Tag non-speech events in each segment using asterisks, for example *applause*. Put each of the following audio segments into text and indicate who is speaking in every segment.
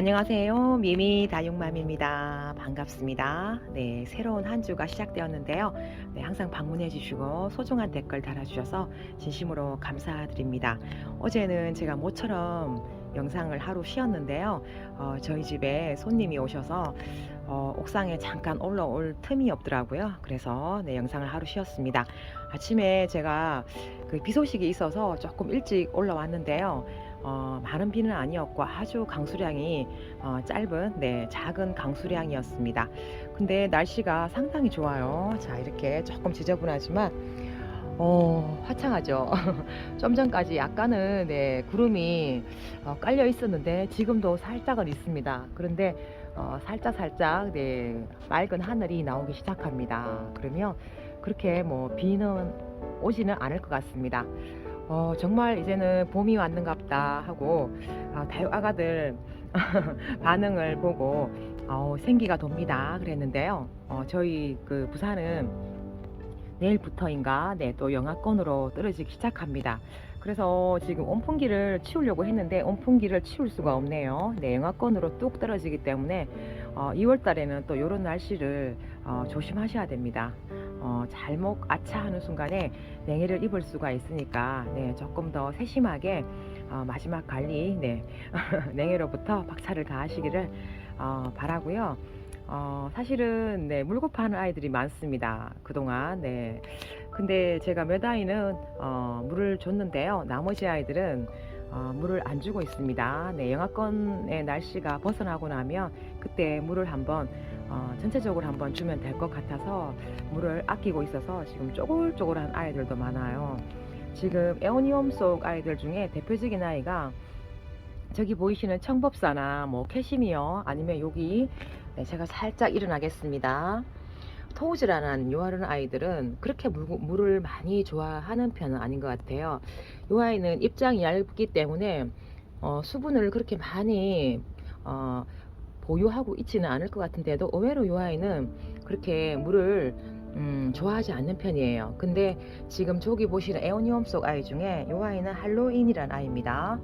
Speaker 1: 안녕하세요. 미미 다육맘입니다. 반갑습니다. 네, 새로운 한 주가 시작되었는데요. 네, 항상 방문해 주시고 소중한 댓글 달아주셔서 진심으로 감사드립니다. 어제는 제가 모처럼 영상을 하루 쉬었는데요. 어, 저희 집에 손님이 오셔서 어, 옥상에 잠깐 올라올 틈이 없더라고요. 그래서 네, 영상을 하루 쉬었습니다. 아침에 제가 그 비 소식이 있어서 조금 일찍 올라왔는데요. 어, 많은 비는 아니었고 아주 강수량이 어, 짧은 네, 작은 강수량이었습니다. 근데 날씨가 상당히 좋아요. 자 이렇게 조금 지저분하지만 어, 화창하죠. *laughs* 좀 전까지 약간은 네, 구름이 어, 깔려 있었는데 지금도 살짝은 있습니다. 그런데 어, 살짝 살짝 네, 맑은 하늘이 나오기 시작합니다. 그러면 그렇게 뭐 비는 오지는 않을 것 같습니다. 어, 정말 이제는 봄이 왔는갑다 하고 어, 다육 아가들 *laughs* 반응을 보고 어, 생기가 돕니다 그랬는데요. 어, 저희 그 부산은 내일부터인가 네, 또 영하권으로 떨어지기 시작합니다. 그래서 지금 온풍기를 치우려고 했는데 온풍기를 치울 수가 없네요. 네, 영하권으로 뚝 떨어지기 때문에 어, 2월 달에는 또 이런 날씨를 어, 조심하셔야 됩니다. 어, 잘못 아차하는 순간에 냉해를 입을 수가 있으니까 네, 조금 더 세심하게 어, 마지막 관리 네, *laughs* 냉해로부터 박차를 가하시기를 어, 바라고요. 어, 사실은 네, 물고파하는 아이들이 많습니다. 그동안 네. 근데 제가 몇 아이는 어, 물을 줬는데요. 나머지 아이들은 어, 물을 안 주고 있습니다. 네, 영하권의 날씨가 벗어나고 나면 그때 물을 한번 어, 전체적으로 한번 주면 될 것 같아서 물을 아끼고 있어서 지금 쪼글쪼글한 아이들도 많아요. 지금 에오니움 속 아이들 중에 대표적인 아이가 저기 보이시는 청법사나 뭐 캐시미어 아니면 여기 네, 제가 살짝 일어나겠습니다. 토우즈라는 요하른 아이들은 그렇게 물, 물을 많이 좋아하는 편은 아닌 것 같아요. 이 아이는 입장이 얇기 때문에 어, 수분을 그렇게 많이 어, 보유하고 있지는 않을 것 같은데도 의외로 이 아이는 그렇게 물을 음, 좋아하지 않는 편이에요. 근데 지금 저기 보시는 에오니움 속 아이 중에 이 아이는 할로윈이라는 아이입니다.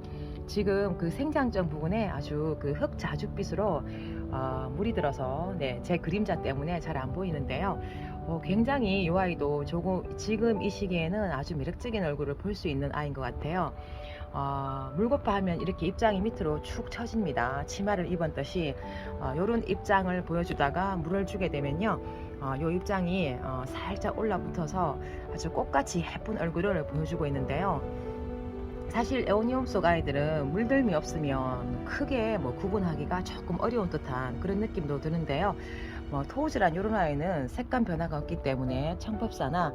Speaker 1: 지금 그 생장점 부분에 아주 그 흑 자줏빛으로 어, 물이 들어서 네, 제 그림자 때문에 잘 안 보이는데요. 어, 굉장히 이 아이도 조금 지금 이 시기에는 아주 매력적인 얼굴을 볼 수 있는 아이인 것 같아요. 어, 물고파 하면 이렇게 입장이 밑으로 축 처집니다. 치마를 입은 듯이 어, 이런 입장을 보여주다가 물을 주게 되면요. 어, 요 입장이 어, 살짝 올라붙어서 아주 꽃같이 예쁜 얼굴을 보여주고 있는데요. 사실 에오니움 속 아이들은 물들미 없으면 크게 뭐 구분하기가 조금 어려운 듯한 그런 느낌도 드는데요. 뭐 토우즈란 이런 아이는 색감 변화가 없기 때문에 청법사나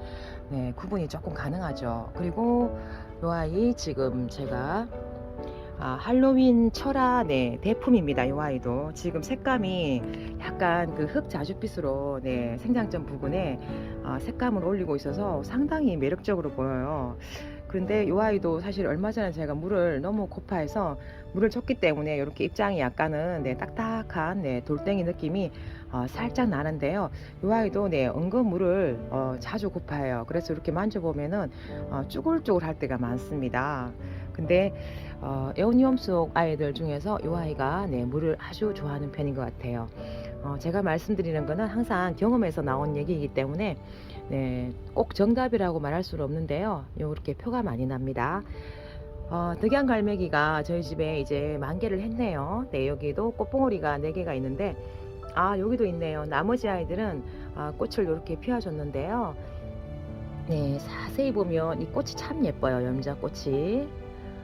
Speaker 1: 네, 구분이 조금 가능하죠. 그리고 이 아이 지금 제가 아, 할로윈 철화 네, 대품입니다. 이 아이도 지금 색감이 약간 그 흑 자줏빛으로 네, 생장점 부분에 아, 색감을 올리고 있어서 상당히 매력적으로 보여요. 그런데 이 아이도 사실 얼마 전에 제가 물을 너무 고파해서 물을 줬기 때문에 이렇게 입장이 약간은 네, 딱딱한 네, 돌덩이 느낌이 어, 살짝 나는데요. 이 아이도 네, 은근 물을 어, 자주 고파해요. 그래서 이렇게 만져보면은 어, 쭈글쭈글 할 때가 많습니다. 근데 어, 에오니움 속 아이들 중에서 이 아이가 네, 물을 아주 좋아하는 편인 것 같아요. 어, 제가 말씀드리는 거는 항상 경험에서 나온 얘기이기 때문에 네, 꼭 정답이라고 말할 수는 없는데요. 이렇게 표가 많이 납니다. 어, 득양 갈매기가 저희 집에 이제 만개를 했네요. 네, 여기도 꽃봉오리가 4개가 있는데, 아, 여기도 있네요. 나머지 아이들은 아, 꽃을 이렇게 피워줬는데요. 네, 자세히 보면 이 꽃이 참 예뻐요. 염자꽃이.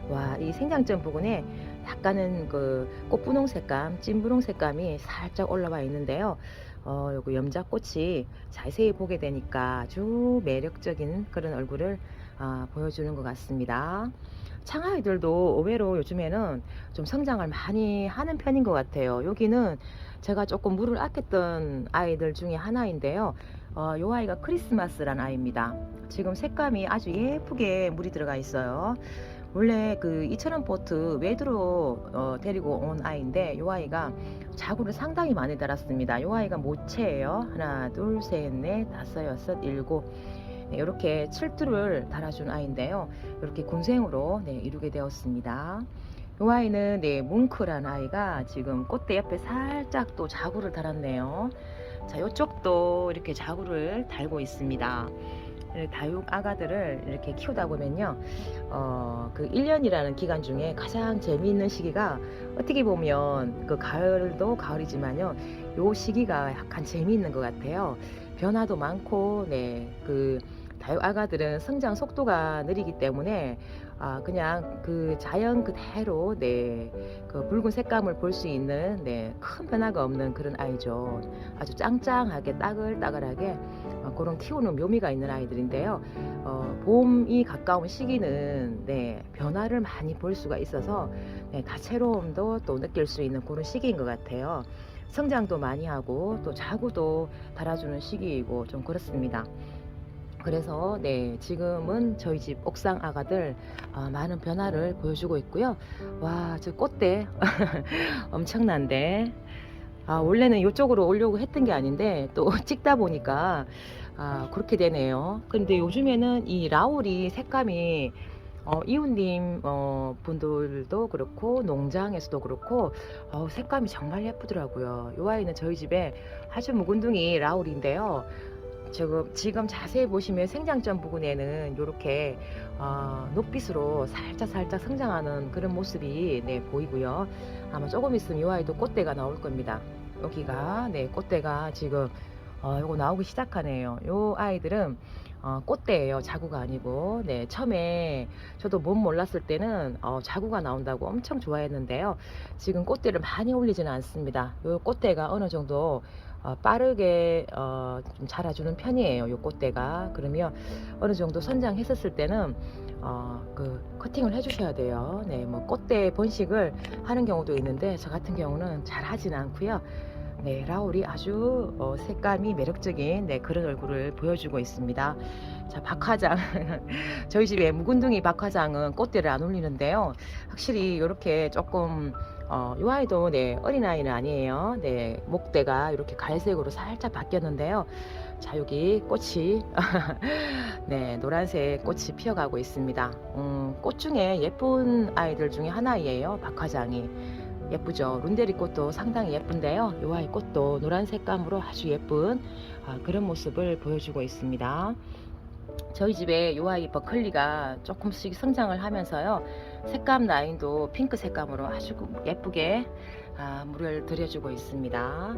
Speaker 1: 와, 이 생장점 부분에 약간은 그 꽃분홍 색감, 찐분홍 색감이 살짝 올라와 있는데요. 어, 요거 염자꽃이 자세히 보게 되니까 아주 매력적인 그런 얼굴을 아, 보여주는 것 같습니다. 창아이들도 의외로 요즘에는 좀 성장을 많이 하는 편인 것 같아요. 여기는 제가 조금 물을 아꼈던 아이들 중에 하나인데요. 어, 요 아이가 크리스마스란 아이입니다. 지금 색감이 아주 예쁘게 물이 들어가 있어요. 원래 그 이천원 보트 외두로 어, 데리고 온 아이인데 이 아이가 자구를 상당히 많이 달았습니다. 이 아이가 모체예요. 하나, 둘, 셋, 넷, 다섯, 여섯, 일곱. 네, 이렇게 칠두를 달아준 아이인데요. 이렇게 군생으로 네, 이루게 되었습니다. 이 아이는 네 뭉크란 아이가 지금 꽃대 옆에 살짝 또 자구를 달았네요. 자, 이쪽도 이렇게 자구를 달고 있습니다. 네, 다육 아가들을 이렇게 키우다 보면요, 어, 그 1년이라는 기간 중에 가장 재미있는 시기가 어떻게 보면 그 가을도 가을이지만요, 요 시기가 약간 재미있는 것 같아요. 변화도 많고, 네, 그 다육 아가들은 성장 속도가 느리기 때문에 아, 그냥 그 자연 그대로 네, 그 붉은 색감을 볼 수 있는 네, 큰 변화가 없는 그런 아이죠. 아주 짱짱하게 따글따글하게 어, 그런 키우는 묘미가 있는 아이들인데요. 어, 봄이 가까운 시기는 네, 변화를 많이 볼 수가 있어서 네, 다채로움도 또 느낄 수 있는 그런 시기인 것 같아요. 성장도 많이 하고 또 자구도 달아주는 시기이고 좀 그렇습니다. 그래서 네 지금은 저희 집 옥상 아가들 아, 많은 변화를 보여주고 있고요. 와 저 꽃대 *laughs* 엄청난데 아, 원래는 이쪽으로 오려고 했던 게 아닌데 또 *laughs* 찍다 보니까 아, 그렇게 되네요. 근데 요즘에는 이 라울이 색감이 어, 이웃님 어, 분들도 그렇고 농장에서도 그렇고 어, 색감이 정말 예쁘더라고요. 이 아이는 저희 집에 아주 묵은둥이 라울인데요. 지금 지금 자세히 보시면 생장점 부분에는 이렇게 어, 녹빛으로 살짝 살짝 성장하는 그런 모습이 네 보이고요. 아마 조금 있으면 이 아이도 꽃대가 나올 겁니다. 여기가 네 꽃대가 지금 어, 요거 나오기 시작하네요. 요 아이들은 어, 꽃대예요. 자구가 아니고. 네, 처음에 저도 못 몰랐을 때는 어, 자구가 나온다고 엄청 좋아했는데요. 지금 꽃대를 많이 올리지는 않습니다. 요 꽃대가 어느 정도 어, 빠르게 어, 좀 자라주는 편이에요. 요 꽃대가. 그러면 어느 정도 선장했었을 때는 어, 그 커팅을 해주셔야 돼요. 네, 뭐 꽃대 번식을 하는 경우도 있는데 저 같은 경우는 잘 하진 않고요. 네, 라울이 아주 어, 색감이 매력적인 네, 그런 얼굴을 보여주고 있습니다. 자, 박화장. *laughs* 저희 집에 묵은둥이 박화장은 꽃대를 안 올리는데요. 확실히 이렇게 조금 어, 이 아이도 네, 어린 아이는 아니에요. 네, 목대가 이렇게 갈색으로 살짝 바뀌었는데요. 자, 여기 꽃이 *laughs* 네, 노란색 꽃이 피어가고 있습니다. 음, 꽃 중에 예쁜 아이들 중에 하나이에요. 박화장이. 예쁘죠. 룬데리 꽃도 상당히 예쁜데요. 이 아이 꽃도 노란 색감으로 아주 예쁜 아, 그런 모습을 보여주고 있습니다. 저희 집에 이 아이 버클리가 조금씩 성장을 하면서요. 색감 라인도 핑크 색감으로 아주 예쁘게 아, 물을 들여주고 있습니다.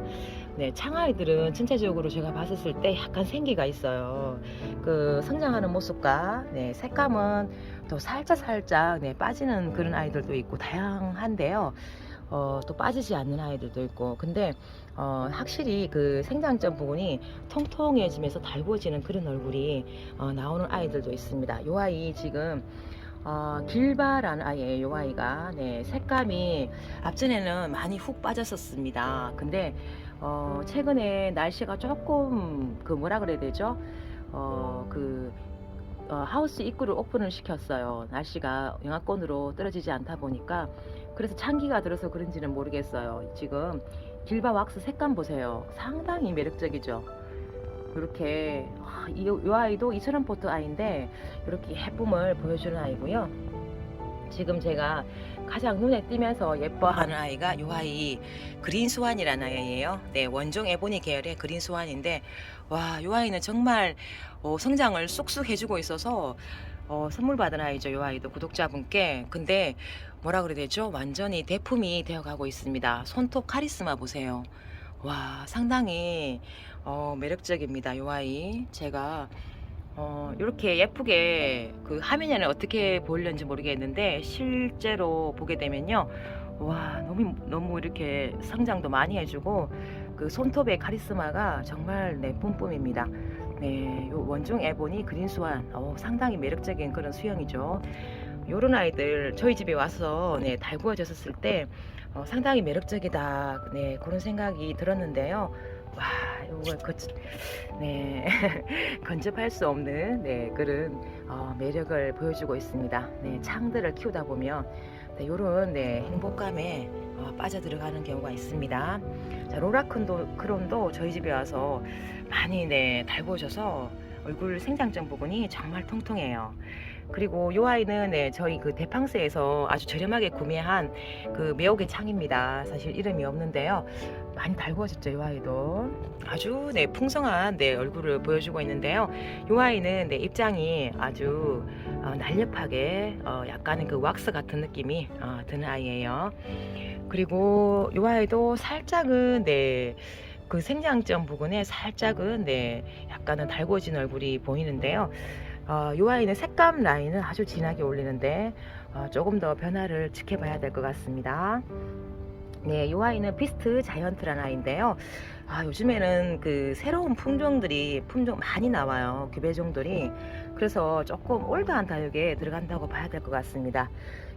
Speaker 1: 네, 창아이들은 전체적으로 제가 봤었을 때 약간 생기가 있어요. 그 성장하는 모습과 네, 색감은 또 살짝 살짝 네, 빠지는 그런 아이들도 있고 다양한데요. 어, 또 빠지지 않는 아이들도 있고 근데 어, 확실히 그 생장점 부분이 통통해지면서 달구어지는 그런 얼굴이 어, 나오는 아이들도 있습니다. 요 아이 지금 어, 길바라는 아이예요. 요 아이가 네, 색감이 앞전에는 많이 훅 빠졌었습니다. 근데 어, 최근에 날씨가 조금 그 뭐라 그래야 되죠? 어, 그 어, 하우스 입구를 오픈을 시켰어요. 날씨가 영하권으로 떨어지지 않다 보니까 그래서 찬기가 들어서 그런지는 모르겠어요. 지금 길바 왁스 색감 보세요. 상당히 매력적이죠. 이렇게 아, 이, 이 아이도 이처럼 포트 아이인데 이렇게 예쁨을 보여주는 아이고요. 지금 제가 가장 눈에 띄면서 예뻐하는 아이가 이 아이 그린 스완이라는 아이예요. 네, 원종 에보니 계열의 그린 스완인데 와, 이 아이는 정말 어, 성장을 쑥쑥 해주고 있어서 어, 선물 받은 아이죠. 이 아이도 구독자분께. 근데 뭐라 그래야 되죠? 완전히 대품이 되어가고 있습니다. 손톱 카리스마 보세요. 와, 상당히 어, 매력적입니다. 이 아이. 제가 어, 이렇게 예쁘게 그 화면에는 어떻게 보이는지 모르겠는데 실제로 보게 되면요. 와, 너무 너무 이렇게 성장도 많이 해주고 그 손톱의 카리스마가 정말 네, 뿜뿜입니다. 네, 요 원종 에보니 그린스완 어, 상당히 매력적인 그런 수영이죠. 요런 아이들 저희 집에 와서 네, 달구어졌을 때 어, 상당히 매력적이다. 네, 그런 생각이 들었는데요. 와, 이거 그, 네, *laughs* 건접할 수 없는 네, 그런 어, 매력을 보여주고 있습니다. 네, 창들을 키우다 보면 네, 이런 네, 행복감에 어, 빠져 들어가는 경우가 있습니다. 자, 로라큰도 크론도 저희 집에 와서 많이 네, 달궈져서 얼굴 생장점 부분이 정말 통통해요. 그리고 요 아이는 네, 저희 그 대팡스에서 아주 저렴하게 구매한 그 매혹의 창입니다. 사실 이름이 없는데요. 많이 달구어졌죠, 요 아이도. 아주 네, 풍성한 네, 얼굴을 보여주고 있는데요. 요 아이는 네, 입장이 아주 어, 날렵하게 어, 약간은 그 왁스 같은 느낌이 어, 드는 아이예요. 그리고 요 아이도 살짝은 네. 그 생장점 부분에 살짝은 네 약간은 달궈진 얼굴이 보이는데요. 어, 요 아이는 색감 라인은 아주 진하게 올리는데 어, 조금 더 변화를 지켜봐야 될 것 같습니다. 네, 요 아이는 비스트 자이언트라는 아이인데요. 아, 요즘에는 그 새로운 품종들이 품종 많이 나와요. 규배종들이. 그래서 조금 올드한 다육에 들어간다고 봐야 될 것 같습니다.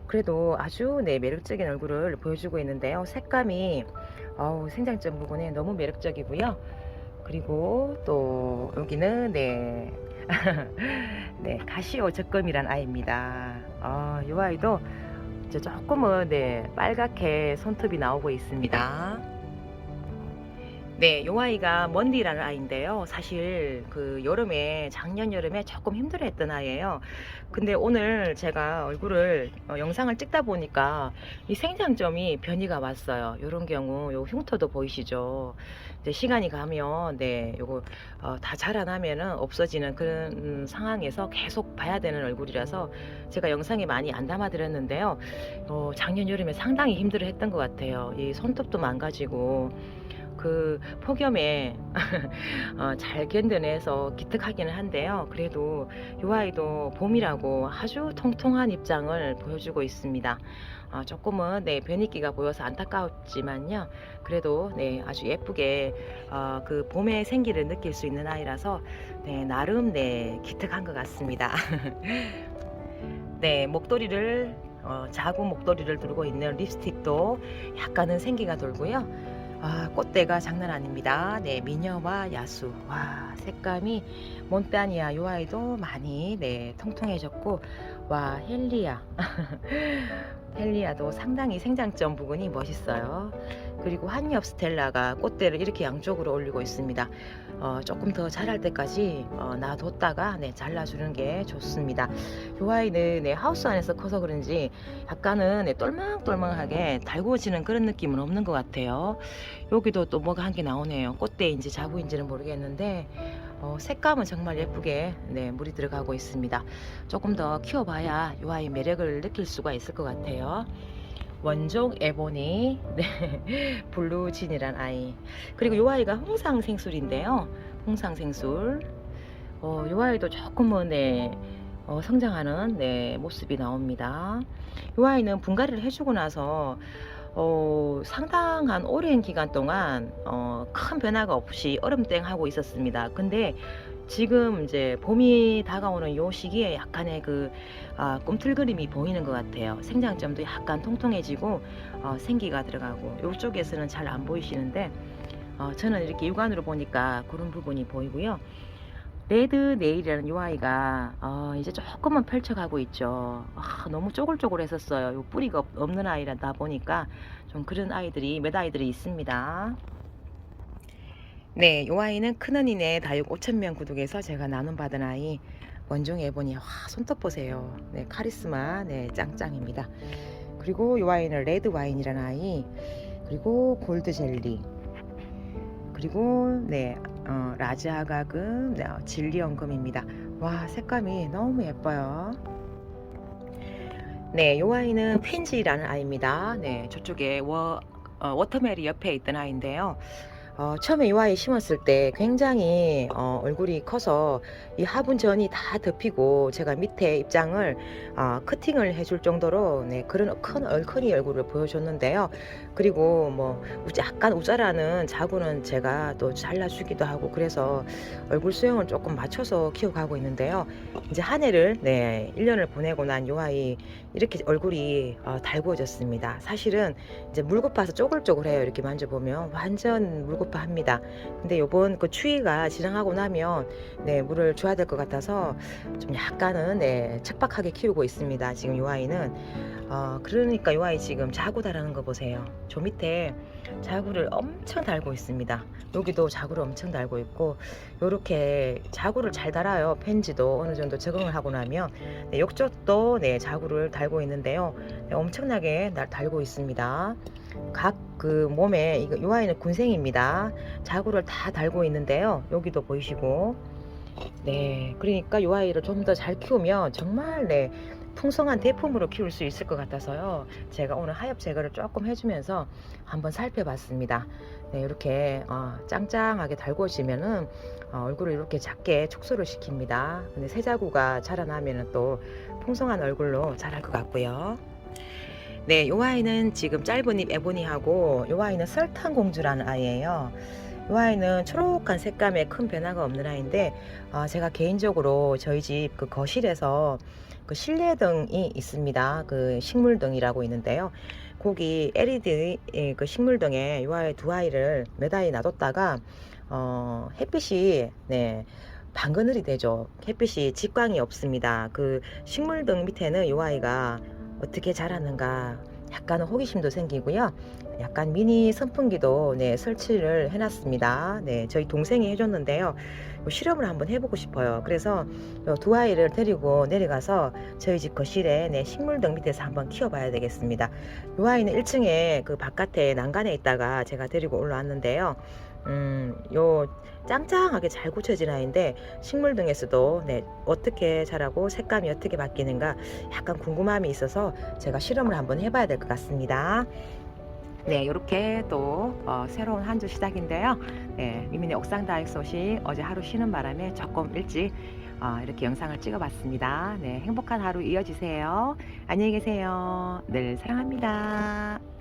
Speaker 1: 그래도 아주 네, 매력적인 얼굴을 보여주고 있는데요. 색감이 어우, 생장점 부분에 너무 매력적이고요. 그리고 또 여기는 네. *laughs* 네, 가시오 적금이란 아이입니다. 어, 이 아이도 이제 조금은 네, 빨갛게 손톱이 나오고 있습니다. 네, 요 아이가 먼디라는 아이인데요. 사실 그 여름에 작년 여름에 조금 힘들어했던 아이예요. 근데 오늘 제가 얼굴을 어, 영상을 찍다 보니까 이 생장점이 변이가 왔어요. 이런 경우 요 흉터도 보이시죠? 이제 시간이 가면 네, 요거 어, 다 자라나면은 없어지는 그런 음, 상황에서 계속 봐야 되는 얼굴이라서 제가 영상에 많이 안 담아 드렸는데요. 어, 작년 여름에 상당히 힘들어했던 것 같아요. 이 손톱도 망가지고. 그 폭염에 *laughs* 어, 잘 견뎌내서 기특하기는 한데요. 그래도 이 아이도 봄이라고 아주 통통한 입장을 보여주고 있습니다. 어, 조금은 네 변이기가 보여서 안타까웠지만요. 그래도 네 아주 예쁘게 어, 그 봄의 생기를 느낄 수 있는 아이라서 네 나름 네 기특한 것 같습니다. *laughs* 네 목도리를 어, 자구 목도리를 두르고 있는 립스틱도 약간은 생기가 돌고요. 아, 꽃대가 장난 아닙니다. 네, 미녀와 야수. 와, 색감이 몬타니아 요 아이도 많이 네, 통통해졌고 와, 헬리아. 헬리아도 *laughs* 상당히 생장점 부분이 멋있어요. 그리고 한엽 스텔라가 꽃대를 이렇게 양쪽으로 올리고 있습니다. 어, 조금 더 자랄 때까지 어, 놔뒀다가 네, 잘라주는 게 좋습니다. 요 아이는 네, 하우스 안에서 커서 그런지 약간은 네, 똘망똘망하게 달구어지는 그런 느낌은 없는 것 같아요. 여기도 또 뭐가 한 개 나오네요. 꽃대인지 자구인지는 모르겠는데 어, 색감은 정말 예쁘게 네, 물이 들어가고 있습니다. 조금 더 키워봐야 이 아이 매력을 느낄 수가 있을 것 같아요. 원종 에보니, *laughs* 네, 블루진이란 아이. 그리고 이 아이가 홍상생술인데요. 홍상생술. 어, 이 아이도 조금은 네, 어, 성장하는 네, 모습이 나옵니다. 이 아이는 분갈이를 해주고 나서 어, 상당한 오랜 기간 동안 어, 큰 변화가 없이 얼음땡 하고 있었습니다. 근데 지금 이제 봄이 다가오는 요 시기에 약간의 그 아, 꿈틀그림이 보이는 것 같아요. 생장점도 약간 통통해지고 어, 생기가 들어가고 이쪽에서는 잘 안 보이시는데 어, 저는 이렇게 육안으로 보니까 그런 부분이 보이고요. 레드 네일이라는 요 아이가 어, 이제 조금은 펼쳐가고 있죠. 아, 너무 쪼글쪼글했었어요. 요 뿌리가 없- 없는 아이라다 보니까 좀 그런 아이들이 몇 아이들이 있습니다. 네, 요 아이는 큰언니네 다육 5천명 구독에서 제가 나눔받은 아이 원종 에보니 와 손톱 보세요. 네, 카리스마 네 짱짱입니다. 그리고 요 아이는 레드 와인이라는 아이 그리고 골드 젤리 그리고 네 어, 라즈아가금 네, 어, 진리 연금입니다. 와 색감이 너무 예뻐요. 네, 요 아이는 펜지라는 아이입니다. 네, 저쪽에 워, 어, 워터메리 옆에 있던 아이인데요. 어, 처음에 이 아이 심었을 때 굉장히 어, 얼굴이 커서 이 화분 전이 다 덮이고 제가 밑에 입장을 어, 커팅을 해줄 정도로 네, 그런 큰 얼큰이 얼굴을 보여줬는데요. 그리고 뭐 우- 약간 우자라는 자구는 제가 또 잘라주기도 하고 그래서 얼굴 수영을 조금 맞춰서 키워가고 있는데요. 이제 한 해를 네 1년을 보내고 난요 아이 이렇게 얼굴이 어, 달구어졌습니다. 사실은 이제 물고 파서 쪼글쪼글해요. 이렇게 만져보면 완전 물고 고파 합니다. 근데 요번 그 추위가 지나가고 나면 네 물을 줘야 될 것 같아서 좀 약간은 네 척박하게 키우고 있습니다. 지금 요 아이는 어 그러니까 요 아이 지금 자구 달하는 거 보세요. 저 밑에 자구를 엄청 달고 있습니다. 여기도 자구를 엄청 달고 있고 요렇게 자구를 잘 달아요. 펜지도 어느 정도 적응을 하고 나면 네, 욕조도 네 자구를 달고 있는데요. 네, 엄청나게 날 달고 있습니다. 각 그 몸에 이거 요 아이는 군생입니다. 자구를 다 달고 있는데요. 여기도 보이시고 네 그러니까 요 아이를 좀 더 잘 키우면 정말 네 풍성한 대품으로 키울 수 있을 것 같아서요. 제가 오늘 하엽 제거를 조금 해주면서 한번 살펴봤습니다. 네, 이렇게 어, 짱짱하게 달궈지면은 어, 얼굴을 이렇게 작게 축소를 시킵니다. 근데 새 자구가 자라나면은 또 풍성한 얼굴로 자랄 것 같고요. 네, 요 아이는 지금 짧은 잎 에보니하고 요 아이는 설탕 공주라는 아이예요. 요 아이는 초록한 색감에 큰 변화가 없는 아이인데 어, 제가 개인적으로 저희 집 그 거실에서 그 실내 등이 있습니다. 그 식물 등이라고 있는데요. 거기 LED 예, 그 식물 등에 요 아이 두 아이를 매달리 놔뒀다가 어, 햇빛이 네 반그늘이 되죠. 햇빛이 직광이 없습니다. 그 식물 등 밑에는 요 아이가 어떻게 자랐는가 약간 호기심도 생기고요. 약간 미니 선풍기도 네, 설치를 해놨습니다. 네, 저희 동생이 해줬는데요. 요 실험을 한번 해보고 싶어요. 그래서 요두 아이를 데리고 내려가서 저희 집 거실에 네, 식물등 밑에서 한번 키워봐야 되겠습니다. 요 아이는 1층에 그 바깥에 난간에 있다가 제가 데리고 올라왔는데요. 음, 요 짱짱하게 잘 고쳐진 아이인데 식물 등에서도 네, 어떻게 자라고 색감이 어떻게 바뀌는가 약간 궁금함이 있어서 제가 실험을 한번 해봐야 될 것 같습니다. 네, 이렇게 또 어, 새로운 한 주 시작인데요. 네, 미민의 옥상 다육 소식 어제 하루 쉬는 바람에 조금 일찍 어, 이렇게 영상을 찍어봤습니다. 네, 행복한 하루 이어지세요. 안녕히 계세요. 늘 사랑합니다.